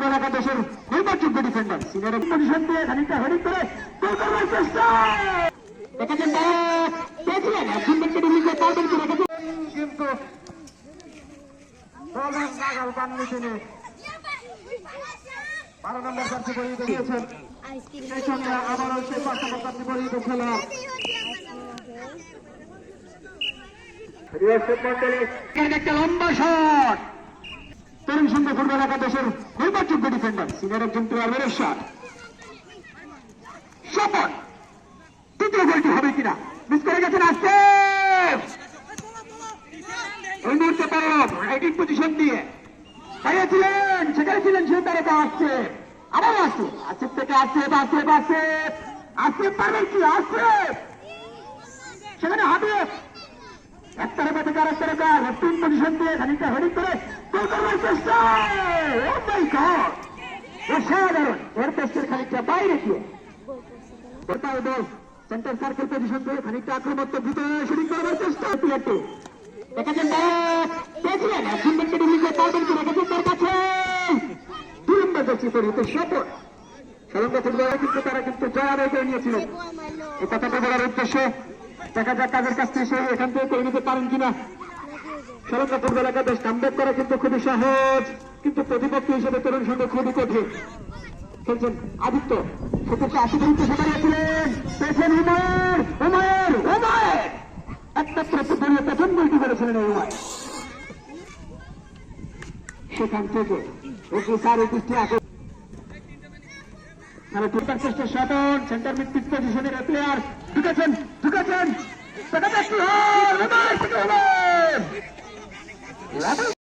Football একাদশের নির্ভরযোগ্য defender senior position দিয়ে খানিকটা হেডিং করে গোল করার চেষ্টা? দেখেছেন পেয়েছিলেন একজন ব্যক্তি ডিমিকে তার ব্যক্তি রেখেছেন কিন্তু বলেন নাগাল পাননি তিনি। বারো নম্বর কাছে পরিহিত দিয়েছেন সেই সঙ্গে আবারও সেই পাঁচ নম্বর কাছে পরিহিত খেলোয়াড় একটা লম্বা শট। তরুণ সংঘ ফুটবল একাদশের নির্ভরযোগ্য ডিফেন্ডার সিনিয়র একজন শট সফল তৃতীয় গোলটি হবে কিনা মিস করে গেছেন আসতে এই মুহূর্তে পারব রাইটিং পজিশন দিয়ে পাইয়াছিলেন সেখানে ছিলেন সে তারা আসছে আবার আসছে আসিফ থেকে আসছে আসছে আসছে আসতে পারবেন কি আসছে সেখানে হাবিব একটা রেখা থেকে আরেকটা রেখা লেফটিং পজিশন দিয়ে খানিকটা হেডিং করে গোল করার চেষ্টা ও মাই গড অসাধারণ এর পেস্টের খানিকটা বাইরে গিয়ে গোটাল বল সেন্টার সার্কেল পজিশন থেকে খানিকটা আক্রমণাত্মক ভিতরে শুটিং করার চেষ্টা প্লেয়ারটি দেখেছেন ব্যাক পেয়েছিলেন একজন তার তার তারা করে কথাটা বলার উদ্দেশ্যে দেখা যাক তাদের কাছ থেকে এখান থেকে করে নিতে পারেন কিনা ফুটবল একাদশ কামব্যাক করা কিন্তু খুবই সহজ, কিন্তু প্রতিপক্ষ হিসেবে তরুণ সঙ্গে খুবই কঠিন। খেলছেন আদিত্য, সেক্ষেত্রে আশি মিনিটে সবাইছিলেন পেয়েছেন উমায়ের উমায়ের উমায়ের! একমাত্র ফুটবলের প্রথম গোলটি করেছিলেন এই উমায়ের। সেখান থেকে ওকে স্যার দৃষ্টি আকর্ষণ তারা ঢোকার চেষ্টা শটন সেন্টার মিড পজিশনের প্লেয়ার ঢুকেছেন ঢুকেছেন। দেখা forever.